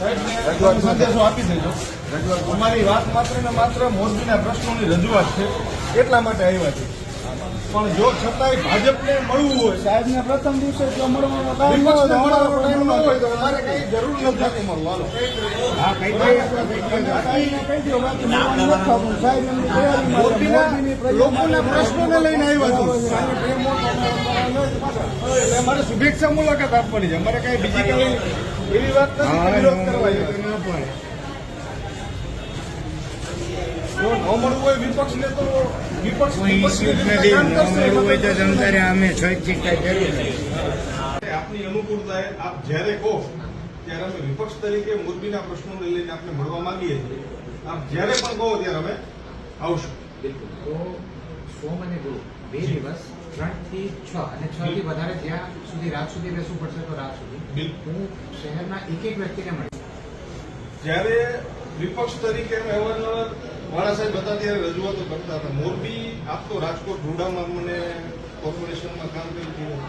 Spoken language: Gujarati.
સંદેશો આપી દેજો. અમારી વાત માત્ર ને માત્ર મોરબીના પ્રશ્નોની રજૂઆત છે. એટલા માટે આવ્યા છે પણ જો છતાંય ભાજપને મળવું હોય સાહેબને પ્રથમ દિવસે જો મળવાનો ટાઈમ ન હોય તો અમારો કઈ જરૂર નથી. મળવાનો. સાહેબ લોકોના પ્રશ્નોને લઈને આવ્યા છું એટલે અમારે શુભેચ્છા મુલાકાત આપવાની છે. અમારે કઈ બીજી કઈ એવી વાત નથી વિરોધ કરવા. જો ન મળવું હોય વિપક્ષને તો વિપક્ષ આપની અનુકૂળતાએ આપ જ્યારે કહો ત્યારે અમે વિપક્ષ તરીકે મોરબીના પ્રશ્નોને લઈને આપને મળવા માંગીએ છીએ. આપ જ્યારે પણ કહો ત્યારે અમે આવશું. બિલકુલ. સોમ અને ગુરુ. બે દિવસ ત્રણથી છ અને છ થી વધારે જ્યાં સુધી રાત સુધી બેસવું પડશે તો રાત સુધી. હું શહેરના એક એક વ્યક્તિને મળી જ્યારે વિપક્ષ તરીકે અવારનવાર વાળા સાહેબ હતા ત્યારે રજૂઆતો કરતા હતા મોરબી આપતો રાજકોટ રૂડામાં મને કોર્પોરેશનમાં કામ કર્યું